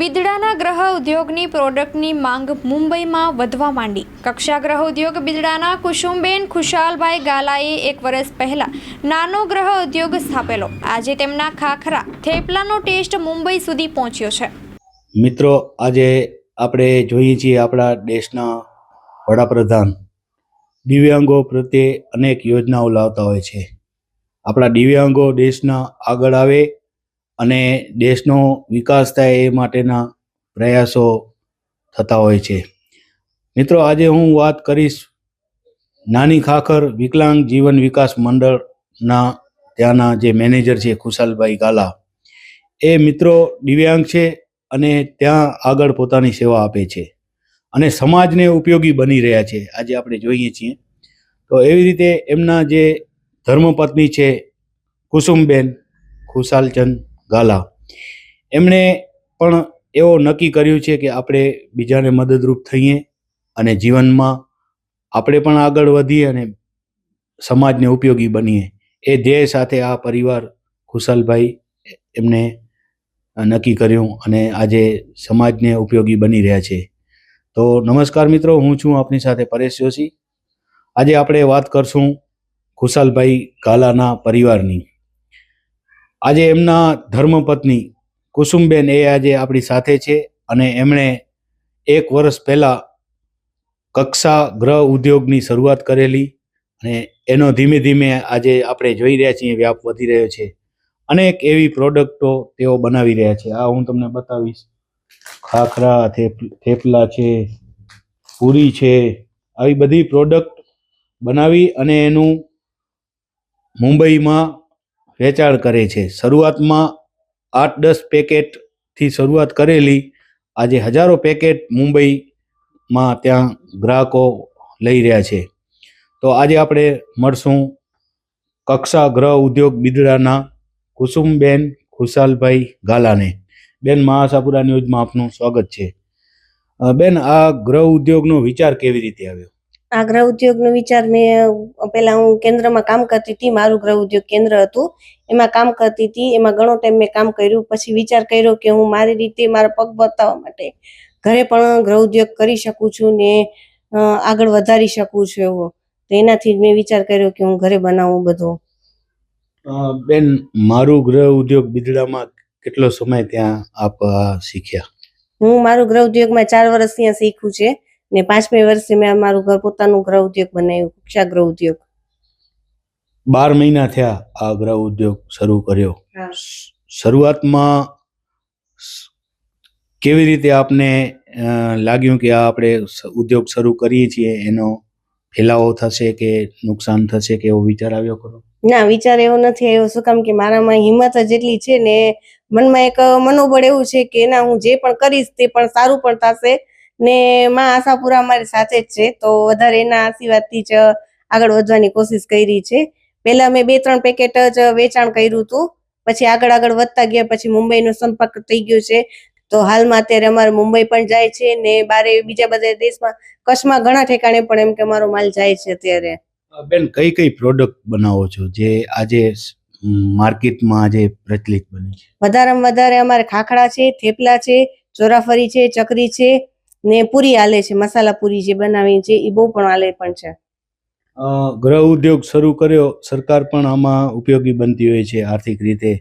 બિદડાના ગ્રહ ઉદ્યોગની પ્રોડક્ટની માંગ મુંબઈમાં વધવા માંડી. કક્ષા ગ્રહ ઉદ્યોગ બિદડાના કુસુમબેન ખુશાલભાઈ ગાલાએ એક વર્ષ પહેલા નાનો ગ્રહ ઉદ્યોગ સ્થાપેલો. આજે તેમના ખાખરા થેપલાનો ટેસ્ટ મુંબઈ સુધી પહોંચ્યો છે. મિત્રો, આજે આપણે જોઈએ છીએ આપણા દેશના વડાપ્રધાન. દિવ્યાંગો પ્રત્યે અનેક યોજનાઓ લાવતા હોય છે. આપણા દિવ્યાંગો દેશના આગળ આવે અને દેશનો વિકાસ થાય એ માટેના પ્રયાસો થતા હોય છે. મિત્રો, આજે હું વાત કરીશ નાની ખાખર વિકલાંગ જીવન વિકાસ મંડળના ત્યાંના જે મેનેજર છે, ખુશાલભાઈ ગાલા. એ મિત્રો દિવ્યાંગ છે અને ત્યાં આગળ પોતાની સેવા આપે છે અને સમાજને ઉપયોગી બની રહ્યા છે. આજે આપણે જોઈએ છીએ. તો એવી રીતે એમના જે ધર્મપત્ની છે, કુસુમબેન ખુશાલચંદ ગાલા. એમણે પણ એવો નક્કી કર્યું છે કે આપણે બીજાને મદદરૂપ થઈએ અને જીવનમાં આપણે પણ આગળ વધીએ અને સમાજને ઉપયોગી બનીએ. એ ધ્યેય સાથે આ પરિવાર ખુશાલભાઈ એમને નક્કી કર્યું અને આજે સમાજને ઉપયોગી બની રહ્યા છે. તો નમસ્કાર મિત્રો, હું છું આપની સાથે પરેશ જોશી. આજે આપણે વાત કરશું ખુશાલભાઈ ગાલાના પરિવારની. આજે એમના ધર્મપત્ની કુસુમબેન એ આજે આપણી સાથે છે અને એમણે એક વર્ષ પહેલાં કક્ષા ગ્રહ ઉદ્યોગની શરૂઆત કરેલી અને એનો ધીમે ધીમે આજે આપણે જોઈ રહ્યા છીએ વ્યાપ વધી રહ્યો છે. અનેક એવી પ્રોડક્ટો તેઓ બનાવી રહ્યા છે. આ હું તમને બતાવીશ. ખાખરા થેપલા છે, પૂરી છે, આવી બધી પ્રોડક્ટ બનાવી અને એનું મુંબઈમાં વેચાણ કરે છે. શરૂઆતમાં આઠ દસ પેકેટથી શરૂઆત કરેલી. આજે હજારો પેકેટ મુંબઈમાં ત્યાં ગ્રાહકો લઈ રહ્યા છે. તો આજે આપણે મળશું કક્ષા ગ્રહ ઉદ્યોગ બિદડાના કુસુમબેન ખુશાલભાઈ ગાલાને. બેન મહાસાપુરા ન્યૂઝમાં આપનું સ્વાગત છે. બેન, આ ગ્રહ ઉદ્યોગનો વિચાર કેવી રીતે આવ્યો? આ ગ્રહ ઉદ્યોગનો વિચાર મેં પેલા હું કેન્દ્રમાં કામ કરતી હતી મારું ગ્રહ ઉદ્યોગ કેન્દ્ર હતું. એમાં કામ કરતી હતી એમાં ઘણો ટાઈમ મેં કામ કર્યું. પછી વિચાર કર્યો કે હું મારી રીતે મારા પગ બતાવવા માટે ઘરે પણ ગ્રહ ઉદ્યોગ કરી શકું છું ને આગળ વધારી શકું છું એવો. તો એનાથી મેં વિચાર કર્યો કે હું ઘરે બનાવું બધું. બેન મારું ગ્રહ ઉદ્યોગ બિદડામાં કેટલો સમય ત્યાં આપ શીખ્યા? હું મારું ગ્રહ ઉદ્યોગમાં ચાર વર્ષ ત્યાં શીખ્યું છે. ને પાંચમી વર્ષે મેં મારું ઘર પોતાનું ગ્રહ ઉદ્યોગ બનાવ્યું કક્ષા ગ્રહ ઉદ્યોગ. બાર મહિના થયા આ ગ્રહ ઉદ્યોગ શરૂ કર્યો. શરૂઆતમાં કેવી રીતે આપને લાગ્યું કે આ આપણે ઉદ્યોગ શરૂ કરીએ છીએ? એનો ફેલાવો થશે કે નુકસાન થશે કે એવો વિચાર આવ્યો ખરો? ના વિચાર એવો નથી આવ્યો. શું કામ કે મારામાં હિંમત જ એટલી છે ને મનમાં એક મનોબળ એવું છે કે ના હું જે પણ કરીશ તે પણ સારું પણ થશે. ને માં આશાપુરા મારી સાથે જ છે તો વધારે એના આશીર્વાદથી જ આગળ વધવાની કોશિશ કરી છે. પહેલા મેં બે ત્રણ પેકેટ જ વેચાણ કર્યું હતું પછી આગળ આગળ વધતા ગયા પછી મુંબઈનો સંપર્ક થઈ ગયો છે. તો હાલમાં અત્યારે અમારે મુંબઈ પણ જાય છે ને બારે બીજા બધા દેશમાં કચ્છમાં ઘણા ઠેકાણે પણ એમ કે અમારો માલ જાય છે અત્યારે. બેન કઈ કઈ પ્રોડક્ટ બનાવો છો જે આજે માર્કેટમાં આજે પ્રચલિત બને છે? વધારેમાં વધારે અમારે ખાખડા છે થેપલા છે ચોરાફરી છે ચકરી છે ને પૂરી આલે છે મસાલા પૂરી જે બનાવી છે એ બહુ પણ આલે પણ છે. ગ્રહ ઉદ્યોગ શરૂ કર્યો સરકાર પણ આમાં ઉપયોગી બનતી હોય છે આર્થિક રીતે.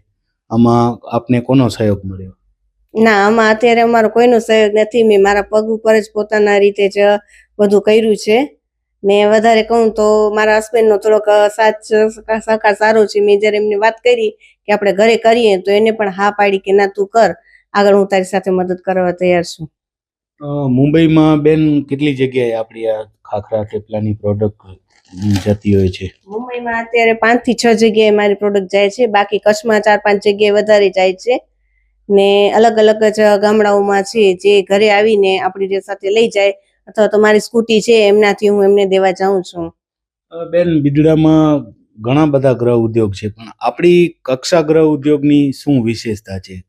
આમાં આપને કોનો સહયોગ મળ્યો? ના આમાં અત્યારે અમારો કોઈનો સહયોગ નથી. મેં મારા પગ ઉપર જ પોતાના રીતે જ બધું કર્યું છે. ને વધારે કહું તો મારા હસબન્ડનો થોડોક સાથ સહકાર સારો છે. મેં જ્યારે એમને વાત કરી કે આપણે ઘરે કરીએ તો એને પણ હા પાડી કે ના તું કર. આગળ હું તારી સાથે મદદ કરવા તૈયાર છું. મુંબઈમાં બેન કેટલી જગ્યાએ આપણી આ ખાખરા થેપલાની પ્રોડક્ટ જતી હોય છે? મુંબઈમાં અત્યારે પાંચથી છ જગ્યાએ મારી પ્રોડક્ટ જાય છે. બાકી કચ્છમાં ચાર પાંચ જગ્યાએ વધારે જાય છે. ને અલગ અલગ જ ગામડાઓમાં છે. જે ઘરે આવીને આપણી જે સાથે લઈ જાય અથવા તો મારી સ્કૂટી છે એમનાથી હું એમને દેવા જાઉં છું. બેન બિદડામાં ઘણા બધા ગ્રહ ઉદ્યોગ છે. પણ આપણી કક્ષા ગ્રહ ઉદ્યોગની શું વિશેષતા છે?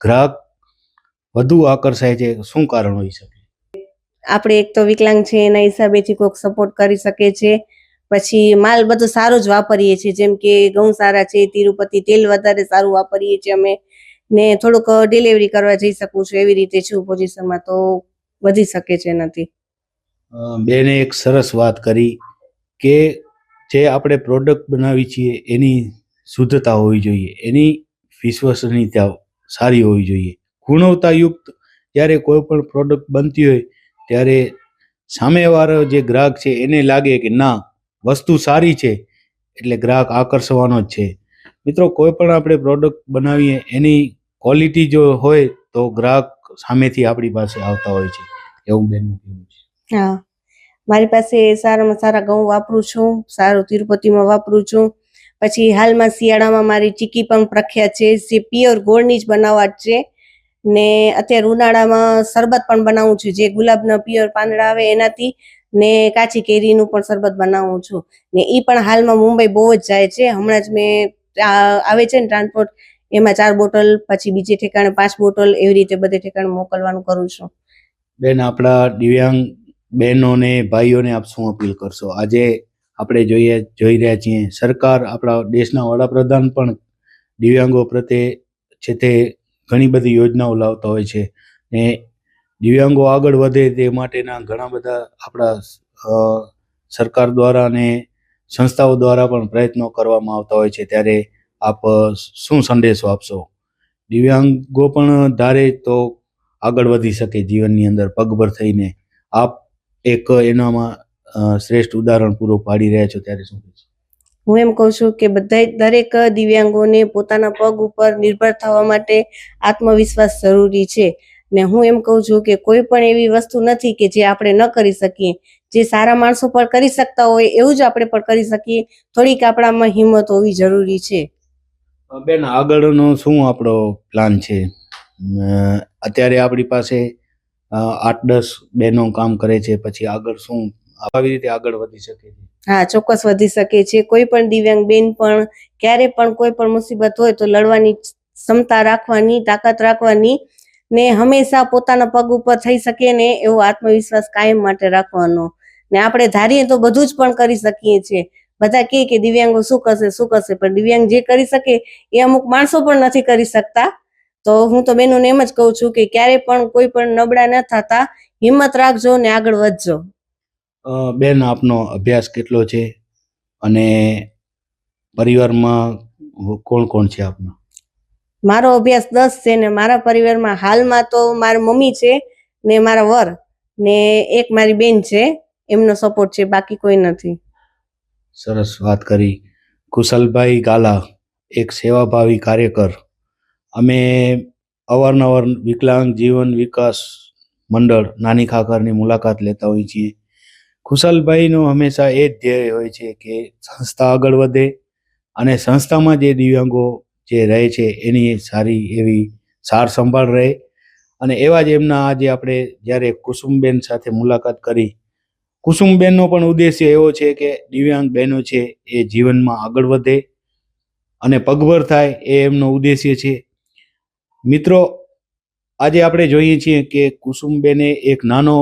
ગ્રાહક વધુ આકર્ષાય છે શું કારણ હોઈ શકે? આપણે એક તો વિકલાંગ છે એના હિસાબેથી કોઈક સપોર્ટ કરી શકે છે. પછી માલ બધો સારો જ વાપરીએ છીએ જેમ કે ઘઉં સારા છે તિરુપતિ તેલ વધારે સારું વાપરીએ છીએ અમે. ને થોડુંક ડિલિવરી કરવા જઈ શકું છું એવી રીતે છું પોઝિશનમાં તો વધી શકે છે એનાથી. બેને એક સરસ વાત કરી કે જે આપણે પ્રોડક્ટ બનાવી છીએ એની શુદ્ધતા હોવી જોઈએ એની વિશ્વસનીયતા સારી હોવી જોઈએ. ગુણવત્તાયુક્ત જ્યારે કોઈ પણ પ્રોડક્ટ બનતી હોય, ત્યારે સામેવાળો જે ગ્રાહક છે, એને લાગે કે ના, વસ્તુ સારી છે, એટલે ગ્રાહક આકર્ષવાનો જ છે. મિત્રો, કોઈ પણ આપણે પ્રોડક્ટ બનાવીએ, એની ક્વોલિટી જો હોય, તો ગ્રાહક સામેથી આપણી પાસે આવતા હોય છે. એવું બેનનું કહેવું છે. હા. મારી પાસે સારામાં સારા ઘઉં વાપરું છું, સારું તિરુપતિમાં વાપરું છું. પછી હાલમાં શિયાળામાં મારી ચીકી પણ પ્રખ્યાત છે, જે પ્યોર ગોળની જ બનાવટ છે. ને અત્યારે ઉનાળામાં શરબત પણ બનાવું છું. જે ગુલાબના પ્યોર પાંદડા આવે એનાથી ને કાચી કેરીનું પણ શરબત બનાવું છું. ને એ પણ હાલમાં મુંબઈ બહુ જ જાય છે. હમણાં જ મેં આવે છે ને ટ્રાન્સપોર્ટ એમાં ચાર બોટલ, પછી બીજે ઠેકાણે પાંચ બોટલ એવી રીતે બધે ઠેકાણે મોકલવાનું કરું છું. બેન, આપણા દિવ્યાંગ બહેનોને, ભાઈઓને આપ શું અપીલ કરશો? આજે આપણે જોઈએ, જોઈ રહ્યા છીએ, સરકાર આપણા દેશના વડાપ્રધાન પણ દિવ્યાંગો પ્રત્યે છે તે ઘણી બધી યોજનાઓ લાવતા હોય છે. ને દિવ્યાંગો આગળ વધે તે માટેના ઘણા બધા આપણા સરકાર દ્વારા અને સંસ્થાઓ દ્વારા પણ પ્રયત્નો કરવામાં આવતા હોય છે. ત્યારે આપ, શું સંદેશો આપશો? દિવ્યાંગો પણ ધારે તો આગળ વધી શકે જીવનની અંદર, પગભર થઈને. આપ એક એનામાં શ્રેષ્ઠ ઉદાહરણ પૂરું પાડી રહ્યા છો ત્યારે શું? હું એમ કહું છું કે બધા દરેક દિવ્યાંગોને પોતાના પગ ઉપર નિર્ભર થવા માટે આત્મવિશ્વાસ જરૂરી છે. ને હું એમ કહું છું કે કોઈ પણ એવી વસ્તુ નથી કે જે આપણે ન કરી શકીએ. જે સારા માણસો પણ કરી શકતા હોય એવું જ આપણે પણ કરી શકીએ. થોડીક આપણામાં હિંમત હોવી જરૂરી છે. બેન, આગળનો શું આપણો પ્લાન છે? અત્યારે આપણી પાસે આઠ દસ બહેનો કામ કરે છે, પછી આગળ શું, આવી રીતે આગળ વધી શકે છે? હા, ચોક્કસ વધી શકે છે. કોઈ પણ દિવ્યાંગ બેન પણ, ક્યારે પણ કોઈ પણ મુસીબત હોય તો લડવાની ક્ષમતા રાખવાની, તાકાત રાખવાની ને હંમેશા પોતાના પગ ઉપર થઈ શકે ને એવો આત્મવિશ્વાસ કાયમ માટે રાખવાનો. ને આપણે ધારીએ તો બધું જ પણ કરી શકીએ છીએ. બધા કહે કે દિવ્યાંગો શું કરશે શું કરશે? પણ દિવ્યાંગ જે કરી શકે એ અમુક માણસો પણ નથી કરી શકતા. તો હું તો બેનોને એમ જ કહું છું કે ક્યારે પણ કોઈ પણ નબળા ન થતા, હિંમત રાખજો ને આગળ વધજો. બેન આપનો અભ્યાસ કેટલો છે? અને પરિવારમાં કોણ કોણ છે આપનો? મારો અભ્યાસ દસ છે ને મારા પરિવારમાં હાલમાં તો મારા મમ્મી છે ને મારા વર ને એક મારી બેન છે. એમનો સપોર્ટ છે બાકી કોઈ નથી. સરસ વાત કરી. કુશલભાઈ ગાલા એક સેવાભાવી કાર્યકર. અમે અવારનવાર વિકલાંગ જીવન વિકાસ મંડળ નાની ખાખરની મુલાકાત લેતા હોઈએ છીએ. કુશલભાઈનો હંમેશા એ જ ધ્યેય હોય છે કે સંસ્થા આગળ વધે અને સંસ્થામાં જે દિવ્યાંગો જે રહે છે એની સારી એવી સાર સંભાળ રહે. અને એવા જ એમના આજે આપણે જ્યારે કુસુમબેન સાથે મુલાકાત કરી, કુસુમબેનનો પણ ઉદ્દેશ્ય એવો છે કે દિવ્યાંગ બહેનો છે એ જીવનમાં આગળ વધે અને પગભર થાય એ એમનો ઉદ્દેશ્ય છે. મિત્રો, આજે આપણે જોઈએ છીએ કે કુસુમબેને એક નાનો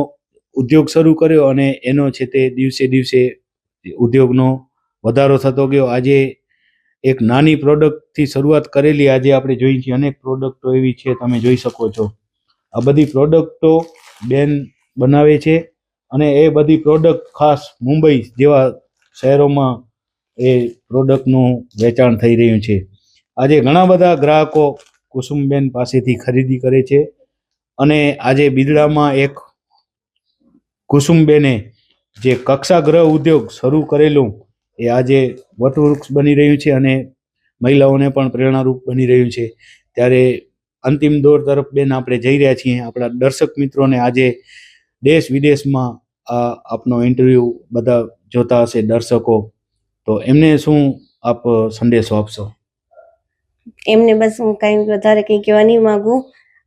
ઉદ્યોગ શરૂ કર્યો અને એનો છે તે દિવસે દિવસે ઉદ્યોગનો વધારો થતો ગયો. આજે એક નાની પ્રોડક્ટથી શરૂઆત કરેલી આજે આપણે જોઈએ છીએ. અનેક પ્રોડક્ટો એવી છે, તમે જોઈ શકો છો. આ બધી પ્રોડક્ટો બેન બનાવે છે અને એ બધી પ્રોડક્ટ ખાસ મુંબઈ જેવા શહેરોમાં એ પ્રોડક્ટનું વેચાણ થઈ રહ્યું છે. આજે ઘણા બધા ગ્રાહકો કુસુમબેન પાસેથી ખરીદી કરે છે અને આજે બિદડામાં એક કુસુમબેને જે કક્ષાગ્રહ ઉદ્યોગ શરૂ કરેલું, એ આજે વટવૃક્ષ બની રહ્યું છે અને મહિલાઓને પણ પ્રેરણારૂપ બની રહ્યું છે. ત્યારે અંતિમ દોર તરફ બેન આપણે જઈ રહ્યા છીએ. આપણા દર્શક મિત્રોને આજે દેશ વિદેશમાં આ આપનો ઇન્ટરવ્યૂ બધા જોતા હશે દર્શકો. તો એમને શું આપ સંદેશો આપશો? એમને બસ હું કઈ વધારે કઈ કહેવા નહીં માંગુ.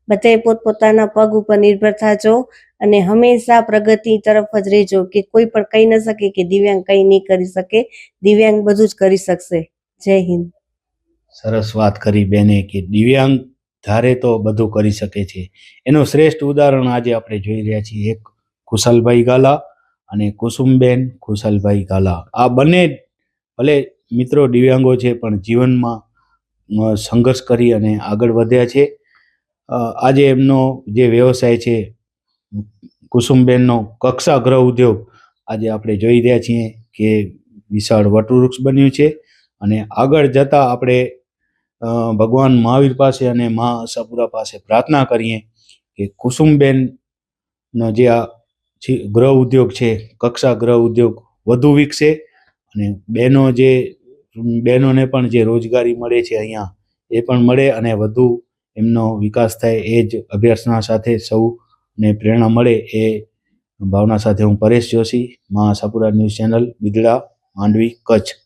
બધાએ પોતપોતાના પગ ઉપર નિર્ભર થાજો. અને હંમેશા પ્રગતિ તરફ જ રહેજો કે કોઈ પણ કહી ન શકે કે દિવ્યાંગ કઈ નહીં કરી શકે. દિવ્યાંગ બધું જ કરી શકશે. જય હિન્દ. સરસ વાત કરી બેને કે દિવ્યાંગ ધારે તો બધું કરી શકે છે. એનું શ્રેષ્ઠ ઉદાહરણ આજે આપણે જોઈ રહ્યા છીએ. એક કુશલભાઈ ગાલા અને કુસુમબેન કુશલભાઈ ગાલા. આ બંને ભલે મિત્રો દિવ્યાંગો છે, પણ જીવનમાં સંઘર્ષ કરી અને આગળ વધ્યા છે. આજે એમનો જે વ્યવસાય છે કુસુમબેનનો કક્ષા ગ્રહ ઉદ્યોગ આજે આપણે જોઈ રહ્યા છીએ કે વિશાળ વટવૃક્ષ બન્યું છે અને આગળ જતાં આપણે ભગવાન મહાવીર પાસે અને મા આશાપુરા પાસે પ્રાર્થના કરીએ કે કુસુમબેનનો જે આ ગૃહ ઉદ્યોગ છે, કક્ષા ગ્રહ ઉદ્યોગ વધુ વિકસે અને બહેનો જે, બહેનોને પણ જે રોજગારી મળે છે અહીંયા એ પણ મળે અને વધુ એમનો વિકાસ થાય એ જ અભ્યર્થના સાથે સૌને પ્રેરણા મળે એ ભાવના સાથે હું પરેશ જોશી, મા સાપુરા ન્યૂઝ ચેનલ, બિદડા, માંડવી, કચ્છ.